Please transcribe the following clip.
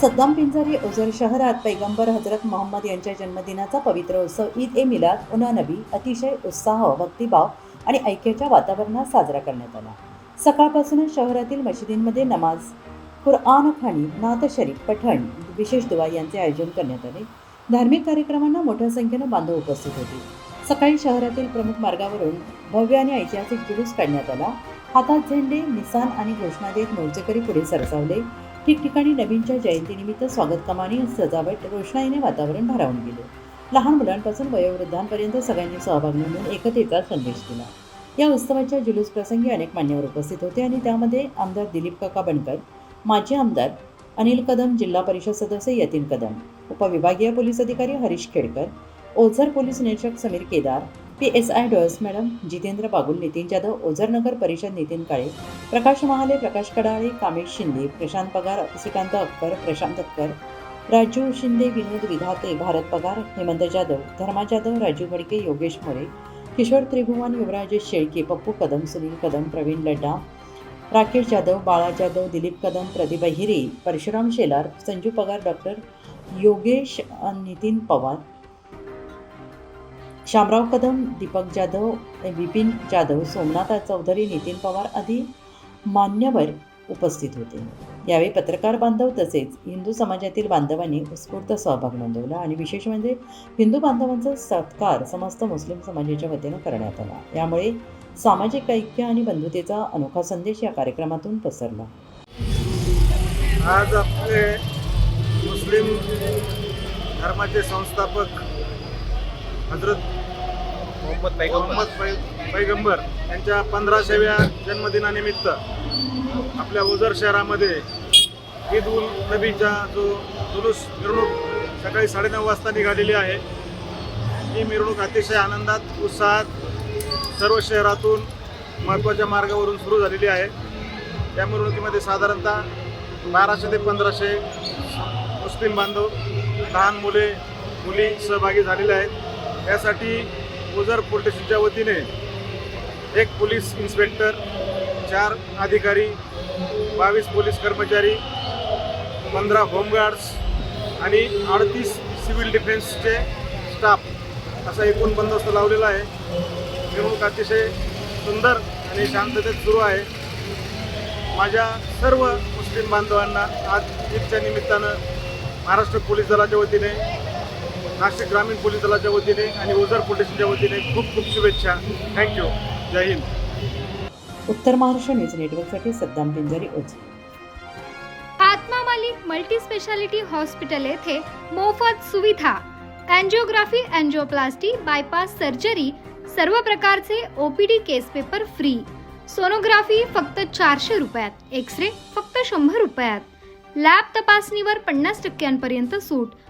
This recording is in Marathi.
सद्दाम पिंजारी ओझर शहरात पैगंबर हजरत मोहम्मद यांच्या जन्मदिनाचा पवित्र उत्सव ईद ए मिलाद उना नबी अतिशय उत्साह भक्तिभाव आणि ऐक्याच्या वातावरणात साजरा करण्यात आला. सकाळपासूनच शहरातील मशिदींमध्ये नमाज कुरआन खाणी नात शरीफ पठण विशेष दुवा यांचे आयोजन करण्यात आले. धार्मिक कार्यक्रमांना मोठ्या संख्येनं बांधव उपस्थित होते. सकाळी शहरातील प्रमुख मार्गावरून भव्य आणि ऐतिहासिक जुलूस काढण्यात आला. हातात झेंडे निसान आणि घोषणा देत मोर्चेकरी पुढे सरसावले. ठिकठिकाणी नवीनच्या जयंतीनिमित्त स्वागत कमानी सजावट रोषणाईने वातावरण भारावून गेले. लहान मुलांपासून वयोवृद्धांपर्यंत सगळ्यांनी सहभाग नोंदवून एकतेचा संदेश दिला. या उत्सवाच्या जुलूस प्रसंगी अनेक मान्यवर उपस्थित होते आणि त्यामध्ये आमदार दिलीप काका बनकर माजी आमदार अनिल कदम जिल्हा परिषद सदस्य यतीन कदम उपविभागीय पोलीस अधिकारी हरीश खेडकर ओझर पोलीस निरीक्षक Sameer Kedar P S I Dolas madam Jitendra Bagul Nitin Jadhav Ozarnagar परिषद नितीन काळे प्रकाश महाले प्रकाश कडाळे कामेश शिंदे प्रशांत पगार श्रीकांत अक्कर प्रशांत अक्कर राजू शिंदे विनोद विधाते भारत पगार हेमंत जाधव धर्मा जाधव राजू भडके योगेश मोरे किशोर त्रिभुवन युवराज शेळके पप्पू कदम सुनील कदम प्रवीण लड्डा राकेश जाधव बाळा जाधव दिलीप कदम प्रदीप हिरे परशुराम शेलार संजू पगार डॉक्टर योगेश नितीन पवार शामराव कदम दीपक जाधव विपिन जाधव सोमनाथ चौधरी नितीन पवार आदी मान्यवर उपस्थित होते. यावेळी पत्रकार बांधव तसेच हिंदू समाजातील बांधवांनी उत्स्फूर्त सहभाग नोंदवला आणि विशेष म्हणजे हिंदू बांधवांचा सत्कार समस्त मुस्लिम समाजाच्या वतीनं करण्यात आला. यामुळे सामाजिक ऐक्य आणि बंधुतेचा अनोखा संदेश या कार्यक्रमातून पसरला. आज आपले मुस्लिम धर्माचे संस्थापक हजरत मोहम्मद पैगंबर. मोहम्मद पै पैगंबर यांच्या पंधराशेव्या जन्मदिनानिमित्त आपल्या ओझर शहरामध्ये ईद उल नबीचा जो जुलूस मिरवणूक सकाळी साडेनऊ वाजता निघालेली आहे ही मिरवणूक अतिशय आनंदात उत्साहात सर्व शहरातून महत्त्वाच्या मार्गावरून सुरू झालेली आहे. या मिरवणुकीमध्ये साधारणतः बाराशे ते पंधराशे मुस्लिम बांधव लहान मुले मुली सहभागी झालेले आहेत. यासाठी ओझर पोलीस स्टेशनच्या वतीने एक पोलीस इन्स्पेक्टर चार अधिकारी बावीस पोलीस कर्मचारी पंधरा होमगार्ड्स आणि अडतीस सिव्हिल डिफेन्सचे स्टाफ असा एकूण बंदोबस्त लावलेला आहे. निवडणूक अतिशय सुंदर आणि शांततेत सुरू आहे. माझ्या सर्व मुस्लिम बांधवांना आज ईदच्या निमित्तानं महाराष्ट्र पोलीस दलाच्या वतीने नाशिक ग्रामीण पोलीस दलाच्या वतीने आणि ओझर पोलीस स्टेशनच्या वतीने खूप खूप शुभेच्छा. थँक्यू जय हिंद. उत्तर महाराष्ट्र न्यूज नेटवर्कसाठी Saddam Pinjari Ozar. Atma Malik multi speciality hospital येथे मोफत सुविधा अँजिओग्राफी अँजिओप्लास्टी बायपास सर्जरी सर्व प्रकारचे OPD case paper free sonography फक्त चारशे रुपयात एक्स रे फक्त शंभर रुपयात. लॅब तपासणीवर पन्नास टक्क्यांपर्यंत सूट.